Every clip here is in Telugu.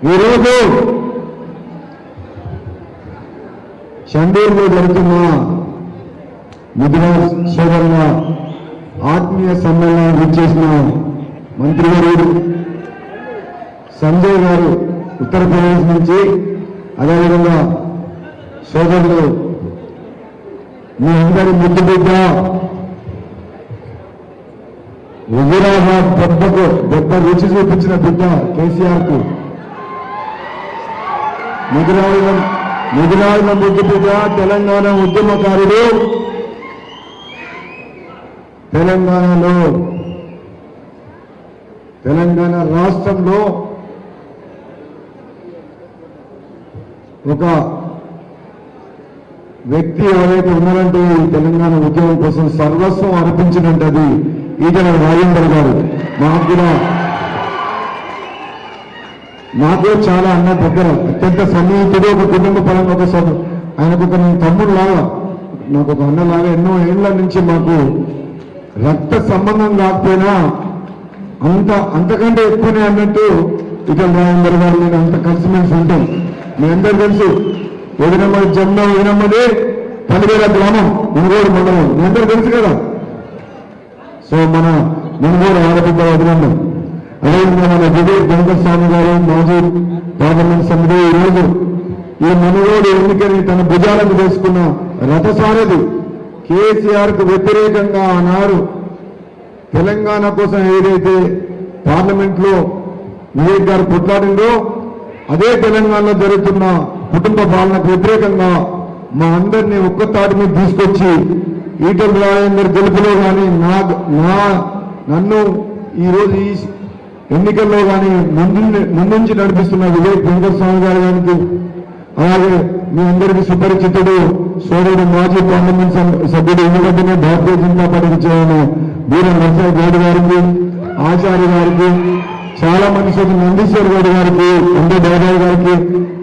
ఈరోజు షండూరులో జరుగుతున్న ముద్రాజ్ సోదరుల ఆత్మీయ సమ్మేళనాన్ని చేసిన మంత్రి గారు సంజయ్ గారు ఉత్తరప్రదేశ్ నుంచి అదేవిధంగా సోదరులు మీ అందరి ముద్దు బిడ్డ హుజురాబాద్ దెబ్బకు దెబ్బ రుచి చూపించిన బిడ్డ కేసీఆర్కు ముదిరాజుల ముదిరాజుల ముద్దు తెలంగాణ ఉద్యమకారుడు. తెలంగాణలో తెలంగాణ రాష్ట్రంలో ఒక వ్యక్తి ఎవరైతే ఉన్నారంటే ఈ తెలంగాణ ఉద్యమం కోసం సర్వస్వం అర్పించినట్టు ఈటల రాజేందర్ గారు. మాకు కూడా నాకు చాలా అన్న దగ్గర అత్యంత సన్నిహితుడు ఒక కుటుంబ పరంగా ఒక సభ ఆయనకు ఒక నేను తమ్ముడు లాగా నాకు ఒక అన్నలాగా ఎన్నో ఏళ్ళ నుంచి మాకు రక్త సంబంధం కాకపోయినా అంత అంతకంటే ఎక్కువనే అన్నట్టు ఇక రాజేందర్ గారు నేను అంత కలిసిమెలిసి ఉంటాం. మీ అందరు తెలుసు వదినమ్మది జన్మ వదినమ్మది పదివేల గ్రామం మునుగోడు మండలం. మీ అందరు తెలుసు కదా? సో మన మునుగోడు ఆడబిడ్డ వదినమ్మ అదేవిధంగా మన వివేక్ గంగస్వామి గారు మాజీ పార్లమెంట్ సభ్యుడు ఈరోజు ఈ మునుగోడు ఎన్నికని తన భుజాలకు వేసుకున్న రథసారథి కేసీఆర్కు వ్యతిరేకంగా ఆనాడు తెలంగాణ కోసం ఏదైతే పార్లమెంట్లో వివేక్ గారు కొట్లాడిందో అదే తెలంగాణలో జరుగుతున్న కుటుంబ పాలనకు వ్యతిరేకంగా మా అందరినీ ఒక్క తాటి మీద తీసుకొచ్చి ఈటల రాజేందర్ గెలుపులో కానీ నా నన్ను ఈరోజు ఈ ఎన్నికల్లో కానీ ముందు ముందుంచి నడిపిస్తున్న వివేక్ వెంకటస్వామి గారి గారికి అలాగే మీ అందరికీ సుపరిచితుడు సోదరుడు మాజీ పార్లమెంట్ సభ్యుడు ఎందుకంటేనే భారతీయ జనతా పార్టీకి చేయను వీర నరసింహ గౌడ్ గారికి ఆచార్య గారికి చాలా మంది సోదరు నందీశ్వర్ గౌడ్ గారికి ఉండే బాబాయ్ గారికి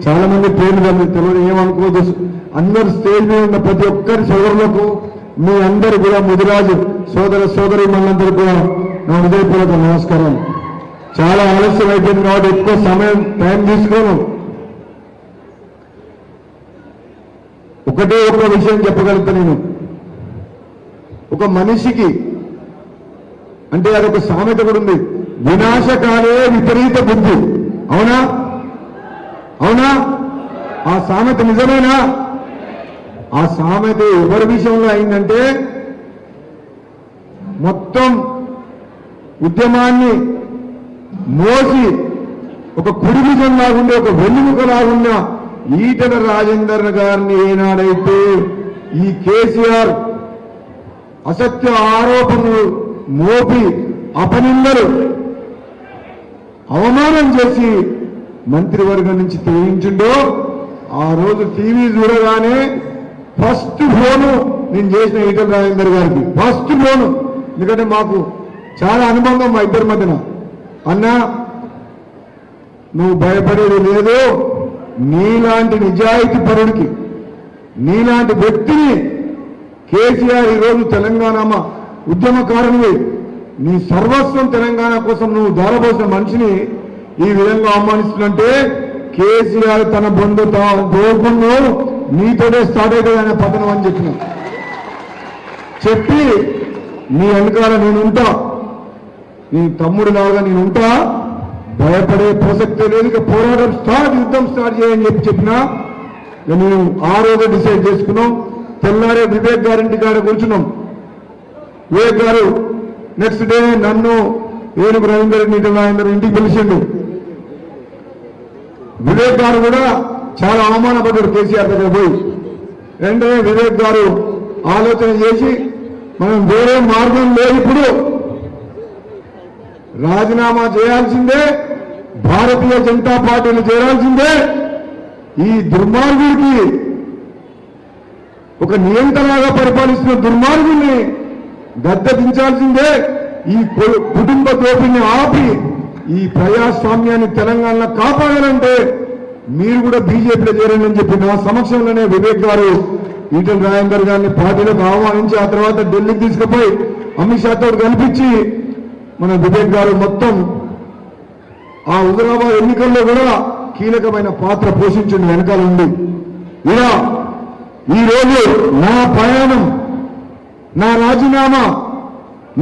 చాలా మంది పేర్లు కలిసి తెలియదు ఏమనుకోదు అందరు స్టేజ్ మీద ఉన్న ప్రతి ఒక్కరి సోదరులకు మీ అందరు కూడా ముదిరాజు సోదర సోదరి మనందరూ కూడా నా హృదయపూర్వక నమస్కారం. చాలా ఆలస్యం అయిపోయింది కాబట్టి ఎక్కువ సమయం టైం తీసుకోను. ఒకటే ఒక విషయం చెప్పగలుగుతా నేను. ఒక మనిషికి అంటే అదొక సామెత కూడా ఉంది. వినాశకాలే విపరీత బుద్ధి. అవునా? అవునా? ఆ సామెత నిజమేనా? ఆ సామెత ఎవరి విషయంలో అయిందంటే మొత్తం ఉద్యమాన్ని మోసి ఒక కుడిభుజం ఉండే ఒక వెన్నుముకలా ఉన్న ఈటల రాజేందర్ గారిని ఏనాడైతే ఈ కేసీఆర్ అసత్య ఆరోపణలు మోపి అపనిందలు అవమానం చేసి మంత్రివర్గం నుంచి తొలగించిండో ఆ రోజు టీవీ చూడగానే ఫస్ట్ ఫోను నేను చేసిన ఈటల రాజేందర్ గారికి. First phone. ఎందుకంటే మాకు చాలా అనుబంధం మా ఇద్దరి మధ్యన. అన్నా నువ్వు భయపడేది లేదు. నీలాంటి నిజాయితీ పరుడికి నీలాంటి వ్యక్తిని కేసీఆర్ ఈరోజు తెలంగాణ ఉద్యమకారునివి. నీ సర్వస్వం తెలంగాణ కోసం నువ్వు దారపోసిన మనిషిని ఈ విధంగా అవమానిస్తున్నంటే కేసీఆర్ తన బొందు దోపును నీతోనే స్టార్ట్ అవుతుంది అనే పతనం అని చెప్పిన. చెప్పి నీ వెనకాల నేనుంటా. నీ తమ్ముడు లాగా నేనుంటా భయపడే ప్రసక్తే లేదు ఇక పోరాటం స్టార్ట్ యుద్ధం స్టార్ట్ చేయని చెప్పి చెప్పినా ఇక నేను ఆ రోజు డిసైడ్ చేసుకున్నాం. తెల్లారే వివేక్ గారింటి కాడ కూర్చున్నాం. వివేక్ గారు నెక్స్ట్ డే నన్ను ఏనుగు రవీందర్ నీటి రాజేందర్ ఇంటికి పిలిచిండు. వివేక్ గారు కూడా చాలా అవమానపడ్డాడు కేసీఆర్ దగ్గర పోయి. వెంటనే వివేక్ గారు ఆలోచన చేసి మనం వేరే మార్గం లేదు ఇప్పుడు. రాజీనామా చేయాల్సిందే భారతీయ జనతా పార్టీని చేరాల్సిందే. ఈ దుర్మార్గుడికి ఒక నియంత్రణగా పరిపాలిస్తున్న దుర్మార్గుడిని గద్దె దించాల్సిందే. ఈ కుటుంబ దోపిని ఆపి ఈ ప్రజాస్వామ్యాన్ని తెలంగాణలో కాపాడాలంటే మీరు కూడా బీజేపీలో చేరండి అని చెప్పి నా సమక్షంలోనే వివేక్ గారు ఈటల రాజేందర్ గారిని పార్టీలోకి ఆహ్వానించి ఆ తర్వాత ఢిల్లీకి తీసుకుపోయి అమిత్ షాతో కల్పించి మన వివేక్ గారు మొత్తం ఆ హుజరాబాద్ ఎన్నికల్లో కూడా కీలకమైన పాత్ర పోషించిండు వెనకాల ఉంది ఇలా ఈరోజు నా ప్రయాణం నా రాజీనామా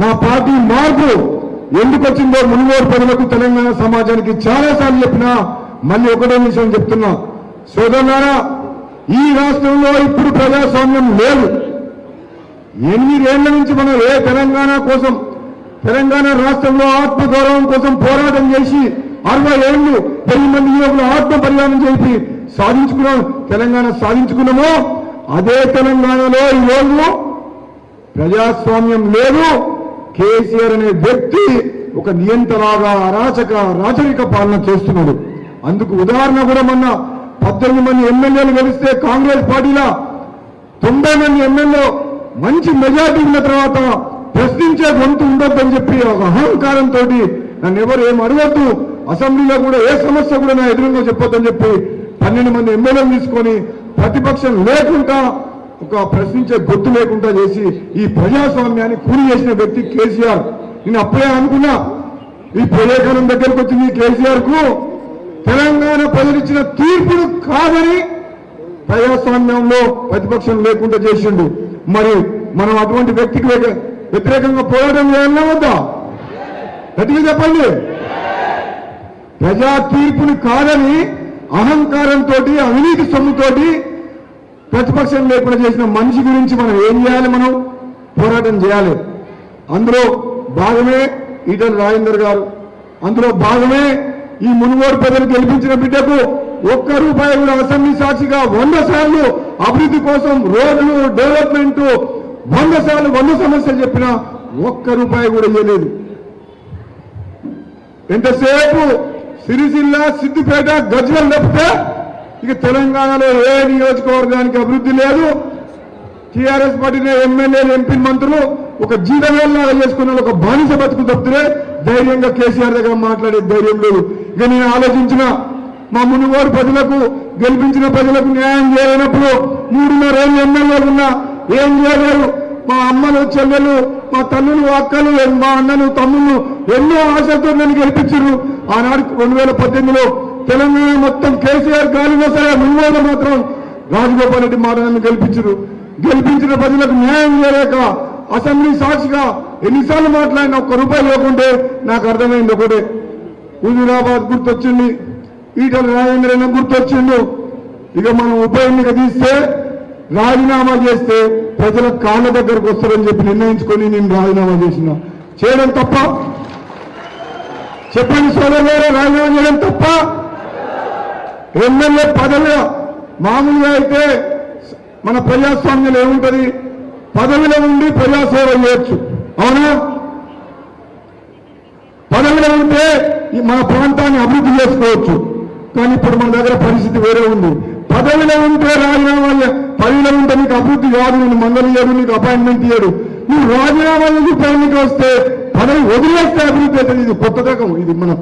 నా పార్టీ మార్పు ఎందుకు వచ్చిందో మునుగోడు ప్రజలకు తెలంగాణ సమాజానికి చాలాసార్లు చెప్పినా మళ్ళీ ఒకటే విషయం చెప్తున్నా. సోదరులారా ఈ రాష్ట్రంలో ఇప్పుడు ప్రజాస్వామ్యం లేదు. ఎనిమిదేళ్ళ నుంచి మనం ఏ తెలంగాణ కోసం తెలంగాణ రాష్ట్రంలో ఆత్మగౌరవం కోసం పోరాటం చేసి అరవై ఏళ్ళు వెయ్యి మంది యువకులు ఆత్మ పరిహారం చేసి సాధించుకున్నాం తెలంగాణ సాధించుకున్నామో. అదే తెలంగాణలో ఈరోజు ప్రజాస్వామ్యం లేదు. కేసీఆర్ అనే వ్యక్తి ఒక నియంతలాగా అరాచక రాచరిక పాలన చేస్తున్నాడు. అందుకు ఉదాహరణ కూడా మొన్న పద్దెనిమిది మంది ఎమ్మెల్యేలు గెలిస్తే కాంగ్రెస్ పార్టీలో తొంభై మంది ఎమ్మెల్యే మంచి మెజార్టీ ఉన్న తర్వాత ప్రశ్నించే గొంతు ఉండొద్దని చెప్పి ఒక అహంకారంతో నన్ను ఎవరు ఏం అడగద్దు. అసెంబ్లీలో కూడా ఏ సమస్య కూడా నా ఎదురుగా చెప్పొద్దని చెప్పి పన్నెండు మంది ఎమ్మెల్యేలు తీసుకొని ప్రతిపక్షం లేకుండా ఒక ప్రశ్నించే గొత్తు లేకుండా చేసి ఈ ప్రజాస్వామ్యాన్ని కూలి చేసిన వ్యక్తి కేసీఆర్. నేను అప్పుడే అనుకున్నా ఈ ప్రజాకాలం దగ్గరకు వచ్చింది కేసీఆర్కు తెలంగాణ ప్రజలు ఇచ్చిన తీర్పును కాదని ప్రజాస్వామ్యంలో ప్రతిపక్షం లేకుండా చేసిండు. మరి మనం అటువంటి వ్యక్తికి వ్యతిరేకంగా పోరాటం చేయాలన్నా వద్దా? గట్టిగా చెప్పండి. ప్రజా తీర్పుని కాదని అహంకారంతో అవినీతి సొమ్ముతోటి ప్రతిపక్షం లేకుండా చేసిన మనిషి గురించి మనం ఏం చేయాలి మనం? పోరాటం చేయాలి. అందులో భాగమే ఈటల రాజేందర్ గారు. అందులో భాగమే ఈ మునుగోడు ప్రజలు గెలిపించిన బిడ్డకు ఒక్క రూపాయి కూడా అసెంబ్లీ సాక్షిగా వంద సార్లు అభివృద్ధి కోసం రోడ్లు డెవలప్మెంట్ వంద సార్లు వంద సమస్యలు చెప్పినా ఒక్క రూపాయి కూడా ఇవ్వలేదు ఎంతసేపు సిరిసిల్ల సిద్దిపేట గజ్వల్ తప్పితే ఇక తెలంగాణలో ఏ నియోజకవర్గానికి అభివృద్ధి లేదు. టీఆర్ఎస్ పార్టీని ఎమ్మెల్యేలు ఎంపీ మంత్రులు ఒక జీతవేళ్ళలాగా చేసుకున్న ఒక బానిస బతుకు తప్పితే ధైర్యంగా కేసీఆర్ దగ్గర మాట్లాడే ధైర్యం లేదు. ఇక నేను ఆలోచించిన మా మునుగోడు ప్రజలకు గెలిపించిన ప్రజలకు న్యాయం చేయనప్పుడు మూడున్నర ఏళ్ళు ఎమ్మెల్యేలు ఉన్నా ఏం చేయలేరు మా అమ్మలు చెల్లెలు మా తల్లులు అక్కలు మా అన్నలు తమ్ముళ్ళు ఎన్నో ఆశలతో నన్ను గెలిపించారు ఆనాడు రెండు వేల పద్దెనిమిదిలో తెలంగాణ మొత్తం కేసీఆర్ గాలి వేసారా మునుగోడు మాత్రం రాజగోపాల్ రెడ్డి మాట నన్ను గెలిపించారు గెలిపించిన ప్రజలకు న్యాయం చేయలేక అసెంబ్లీ సాక్షిగా ఎన్నిసార్లు మాట్లాడిన ఒక్క రూపాయి లేకుంటే నాకు అర్థమైంది ఒకటే. హుజురాబాద్ గుర్తొచ్చింది ఈటల రాజేంద్ర గుర్తొచ్చిండు. ఇక మనం ఉప ఎన్నిక తీస్తే రాజీనామా చేస్తే ప్రజల కాళ్ళ దగ్గరకు వస్తారని చెప్పి నిర్ణయించుకొని నేను రాజీనామా చేసిన. చేయడం తప్ప? చెప్పండి సోదరులారా రాజీనామా చేయడం తప్ప? ఎమ్మెల్యే పదవి మామూలుగా అయితే మన ప్రజాస్వామ్యంలో ఏముంటది? పదవిలో ఉండి ప్రజాసేవ చేయొచ్చు. అవునా? పదవిలో ఉంటే మన ప్రాంతాన్ని అభివృద్ధి చేసుకోవచ్చు. కానీ ఇప్పుడు మన దగ్గర పరిస్థితి వేరే ఉంది. పదవిలో ఉంటే రాజీనామా చే- పదవిలో ఉంటే నీకు అభివృద్ధి కాదు నేను మండలి ఇయ్యడు నీకు అపాయింట్మెంట్ ఇయ్యడు నువ్వు రాజీనామా చేసి పదవికి వస్తే పదవి వదిలేస్తే అభివృద్ధి అవుతుంది. ఇది కొత్త రకం. ఇది మన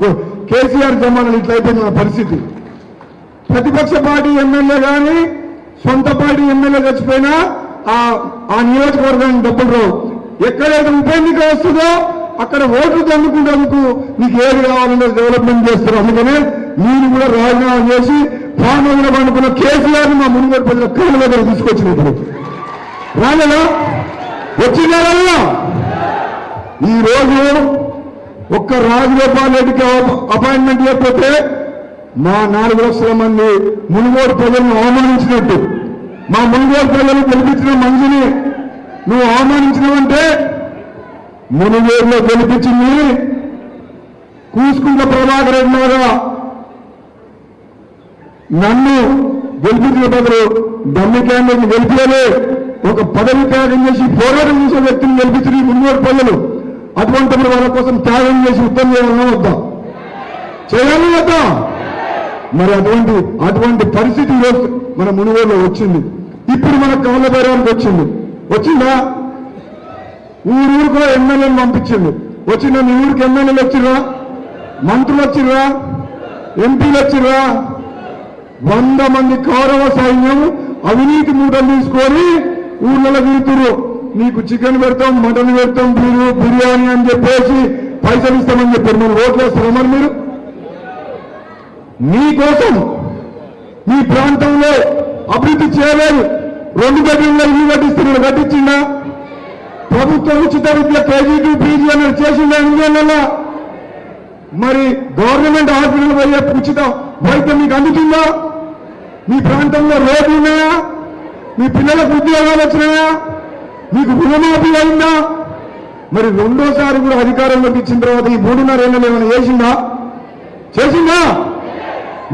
కేసీఆర్ జమానాలు ఇట్లయిపోయింది మన పరిస్థితి. ప్రతిపక్ష పార్టీ ఎమ్మెల్యే కానీ సొంత పార్టీ ఎమ్మెల్యే చచ్చిపోయినా ఆ ఆ నియోజకవర్గానికి డబ్బులు రావు. ఎక్కడైతే ఉప ఎన్నిక వస్తుందో అక్కడ ఓట్లు దండుకుంటేందుకు నీకు ఏది కావాలన్నది డెవలప్మెంట్ చేస్తారు. అందుకనే మీరు కూడా రాజీనామా చేసి ఫామ్ పండుకున్న కేసీఆర్ మా మునుగోడు ప్రజల కళ్ళ దగ్గర తీసుకొచ్చినప్పుడు రాలేదా వచ్చిందా రాలేదా? ఈ రోజు ఒక్క రాజగోపాల్ రెడ్డికి అపాయింట్మెంట్ లేకపోతే మా నాలుగు లక్షల మంది మునుగోడు ప్రజలను అవమానించినట్టు మా మునుగోడు ప్రజలు గెలిపించిన మనిషిని నువ్వు అవమానించినవంటే మునుగోడులో గెలిపించింది కూసుకుంట ప్రభాకర్ రెడ్డి నన్ను గెలిపించిన బదులు డమ్మి క్యాండిడేట్ ఒక పదవి త్యాగం చేసి పోరాటం చేసే వ్యక్తిని గెలిపించిన ఈ మున్నోడు అటువంటి వాళ్ళ కోసం త్యాగం చేసి ఉత్తరం చేయాలన్నా వద్దా? చేయాలి వద్దా? మరి అటువంటి అటువంటి పరిస్థితి ఈరోజు మన మునుగోడులో వచ్చింది. ఇప్పుడు మన కమల బైరానికి వచ్చింది. వచ్చిందా? కూడా ఎమ్మెల్యేలు పంపించింది. వచ్చిన మీ ఊరికి ఎమ్మెల్యేలు వచ్చిర్రా? మంత్రులు వచ్చిర్రా? ఎంపీలు వచ్చిర్రా? వంద మంది కౌరవ సైన్యం అవినీతి మూటలు తీసుకొని ఊళ్ళలో తిరుగుతురు నీకు చికెన్ పెడతాం మటన్ పెడతాం బిర్యా బిర్యానీ అని చెప్పేసి పైసలు ఇస్తామని చెప్పారు. మీరు ఓట్లు మరి మీరు? నీకోసం మీ ప్రాంతంలో అభివృద్ధి చేయలేదు. రెండు గడ్డలు ఇల్లు కట్టిస్తున్నాడు కట్టించిందా? ప్రభుత్వం ఉచిత విద్య కేజీ పీజీ అనేది చేసిందా ఇండియన్లలో? మరి గవర్నమెంట్ హాస్పిటల్ పోయే ఉచిత వైద్యం మీకు అందుతుందా? మీ ప్రాంతంలో రోడ్లు ఉన్నాయా? మీ పిల్లలకు ఉద్యోగాలు వచ్చినాయా? మీకు రుణమాఫీ అయిందా? మరి రెండోసారి కూడా అధికారంలోకి ఇచ్చిన తర్వాత ఈ మూడున్నర ఏళ్ళు ఏమైనా చేసిందా? చేసిందా?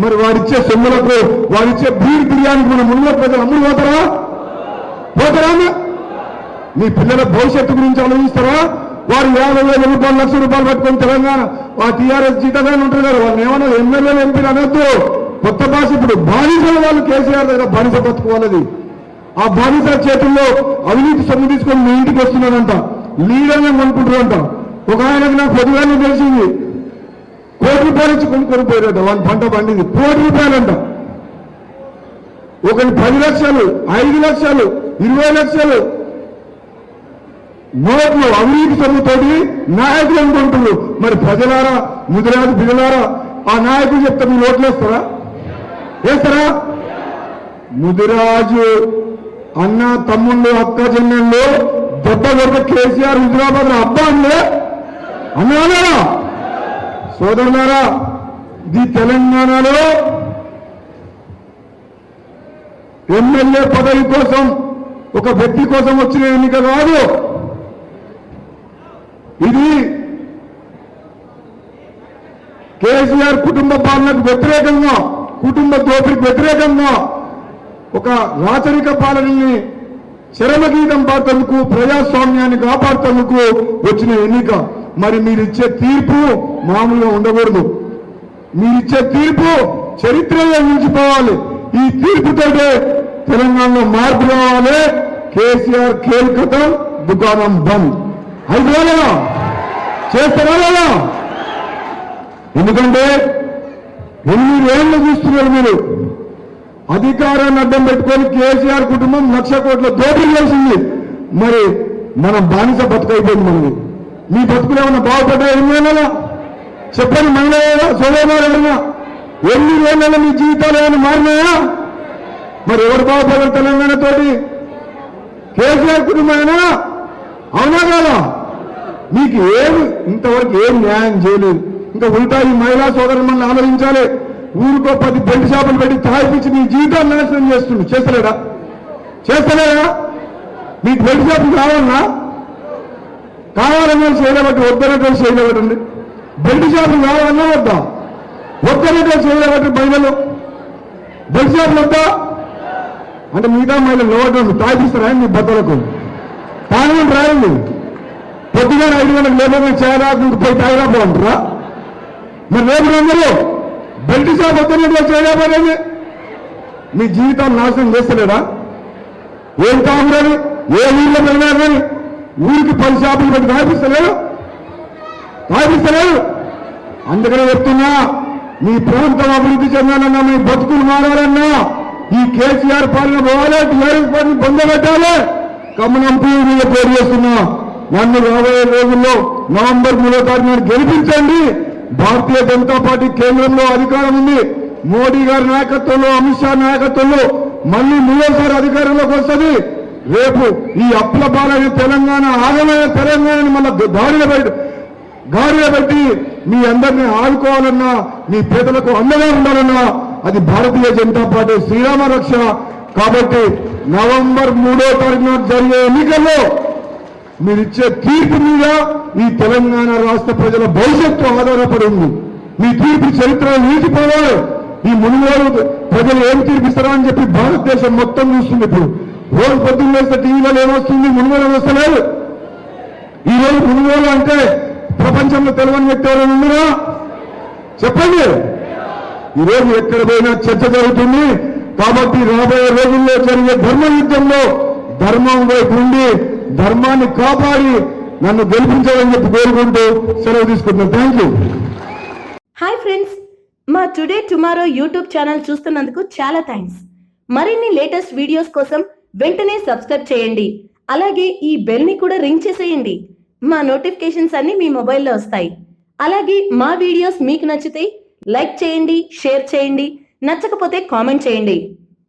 మరి వారిచ్చే సొమ్ములకు వారిచ్చే బీర్ బిర్యానీకి మన ముళ్ళ ప్రజలు అమ్ముడు పోతారా? పోతారా మీ పిల్లల భవిష్యత్తు గురించి ఆలోచిస్తారా? వారు యాభై వేల రూపాయలు లక్ష రూపాయలు పట్టుకొని తెలంగాణ ఆ టీఆర్ఎస్ జీతగానే ఉంటారు కదా వాళ్ళు ఏమన్నా ఎమ్మెల్యేలు ఎంపీలు అనొద్దు. కొత్త భాష ఇప్పుడు బానిసల వాళ్ళు కేసీఆర్ దగ్గర బానిస బతుకోవాలది ఆ బానిస చేతుల్లో అవినీతి సొమ్ము తీసుకొని మీ ఇంటికి వస్తున్నాడంట. లీడర్ని అనుకుంటారంట ఒక ఆయనకు నాకు పొద్దుగానే తెలిసింది. కోటి రూపాయలు ఇచ్చి కొనుక్కొని పోయారట వాళ్ళ పంట పండింది. కోటి రూపాయలంట. ఒకటి పది లక్షలు ఐదు లక్షలు ఇరవై లక్షలు. నోట్లు అవినీతి సొమ్ముతోటి నాయకులు అనుకుంటున్నారు. మరి ప్రజలారా ముదిరాజు బిడలారా ఆ నాయకులు చెప్తే మీరు ఓట్లేస్తారా వేస్తారా? ముదిరాజు అన్న తమ్ముళ్ళు అక్క చెల్లెళ్ళు దెబ్బ దెబ్బ కేసీఆర్ హుజరాబాద్ అబ్బా అండి. అన్నారా సోదరులారా ఇది తెలంగాణలో ఎమ్మెల్యే పదవి కోసం ఒక వ్యక్తి కోసం వచ్చిన ఎన్నిక కాదు. ఇది కేసీఆర్ కుటుంబ పాలనకు వ్యతిరేకంగా కుటుంబ దోపిడికి వ్యతిరేకంగా ఒక రాచరిక పాలనని చరమగీతం పాడుతందుకు ప్రజాస్వామ్యాన్ని కాపాడుతందుకు వచ్చిన ఎన్నిక. మరి మీరిచ్చే తీర్పు మామూలుగా ఉండకూడదు. మీరిచ్చే తీర్పు చరిత్రలో నిలిచిపోవాలి. ఈ తీర్పుతోటే తెలంగాణలో మార్పు రావాలి. కేసీఆర్ కేల్కతం దుకాణం బంద్. అయిపోలేదా చేస్తారా లేదా? ఎందుకంటే ఎనిమిది ఏళ్ళు చూస్తున్నారు మీరు. అధికారాన్ని అడ్డం పెట్టుకొని కేసీఆర్ కుటుంబం లక్ష కోట్ల దోపిడీ చేసింది. మరి మనం బానిస బతుకైపోయింది మనది. మీ బతుకులు ఏమన్నా బాగుపడ్డా ఎన్ని ఏళ్ళ చెప్పండి మహిళ సోదరులారా ఎనిమిది ఏళ్ళ మీ జీవితాలు ఏమైనా మారినాయా? మరి ఎవరు బాగుపడారు తెలంగాణ తోటి? కేసీఆర్ కుటుంబమైనా? అవునా కాదా? మీకు ఏమి ఇంతవరకు ఏం న్యాయం చేయలేదు. ఇంకా ఉల్టా ఈ మహిళా సోదరులు మనల్ని ఆలోచించాలి ఊరికో పది బెల్ట్ షాపులు పెట్టి తాగిపించి నీ జీవితాన్ని నాశనం చేస్తుంది. చేస్తలేడా? చేస్తలేదా మీకు బెల్ట్ షాపులు కావాలన్నా? కావాలన్నా చేయలేబట్టి వద్దనట్టు చేయలేబట్టండి బెల్ట్ షాపులు కావాలన్నా వద్దా? వద్దనట్టు చేయలేబట్టి మహిళలు. బెల్ట్ షాపులు వద్దా? అంటే మిగతా మహిళలు లోటు తాగిస్తారా మీ బద్దలకు. తాగమని రాయండి. పొద్దుగా ఐదు గంటలకు లేబర్ చేయాలా ఇంక పోయి తాగినా బాగుంటారా మరి లేబర్ అందరూ బెల్ట్ షాప్ వద్దనట్టు చేయలేకపోయింది మీ జీవితాన్ని నాశనం చేస్తలేదా? ఏం కావాలి ఏ ఊళ్ళో పెరిగారని ఊరికి పది షాపులు పెట్టి తాగిస్తలేరు తాగిస్తలేరు అందుకనే చెప్తున్నా మీ ప్రాంతం అభివృద్ధి చెందాలన్నా మీ బతుకులు మారాలన్నా ఈ కేసీఆర్ పాలన పోవాలి టీఆర్ఎస్ పాలన పొందబెట్టాలి కమలంపూ మీద పేరు చేస్తున్నా. నన్ను రాబోయే రోజుల్లో నవంబర్ మూడో తారీఖు గెలిపించండి. భారతీయ జనతా పార్టీ కేంద్రంలో అధికారం ఉంది. మోడీ గారి నాయకత్వంలో అమిత్ షా నాయకత్వంలో మళ్ళీ మూడోసారి అధికారంలోకి వస్తుంది. రేపు ఈ అప్పుల పాలైన తెలంగాణ ఆగమైన తెలంగాణని మళ్ళీ దారిన పెట్టి గాడిలో పెట్టి మీ అందరినీ ఆదుకోవాలన్నా మీ పేదలకు అండగా ఉండాలన్నా అది భారతీయ జనతా పార్టీ శ్రీరామ రక్ష. కాబట్టి నవంబర్ మూడో తారీఖున జరిగే ఎన్నికల్లో మీరిచ్చే తీర్పు మీద ఈ తెలంగాణ రాష్ట్ర ప్రజల భవిష్యత్తు ఆధారపడి ఉంది మీ తీర్పు చరిత్రలో నిలిచిపోవాలి. ఈ మునుగోలు ప్రజలు ఏం తీర్పిస్తారా అని చెప్పి భారతదేశం మొత్తం చూస్తుంది ఇప్పుడు. రోజు పొద్దున్న వేస్తే టీవీలో ఏమొస్తుంది? మునుగోలు వస్తలేదు. ఈ రోజు మునుగోలు అంటే ప్రపంచంలో తెలవని వ్యక్తి ఎవరైనా ఉన్నారా? చెప్పండి. ఈరోజు రోజు ఎక్కడ పోయినా చర్చ జరుగుతుంది. కాబట్టి రాబోయే రోజుల్లో జరిగే ధర్మ యుద్ధంలో ధర్మం వైపు ఉండి ధర్మాన్ని కాపాడి నన్ను గెలిపించాలని చెప్పి కోరుకుంటూ సెలవు తీసుకుంటున్నాను. థ్యాంక్ యూ హాయ్ ఫ్రెండ్స్ మా టుడే టుమారో యూట్యూబ్ ఛానల్ చూస్తున్నందుకు చాలా థ్యాంక్స్ మరిన్ని లేటెస్ట్ వీడియోస్ కోసం వెంటనే సబ్స్క్రైబ్ చేయండి. అలాగే ఈ బెల్ని కూడా రింగ్ చేసేయండి. మా నోటిఫికేషన్స్ అన్ని మీ మొబైల్లో వస్తాయి. అలాగే మా వీడియోస్ మీకు నచ్చితే లైక్ చేయండి షేర్ చేయండి. నచ్చకపోతే కామెంట్ చేయండి.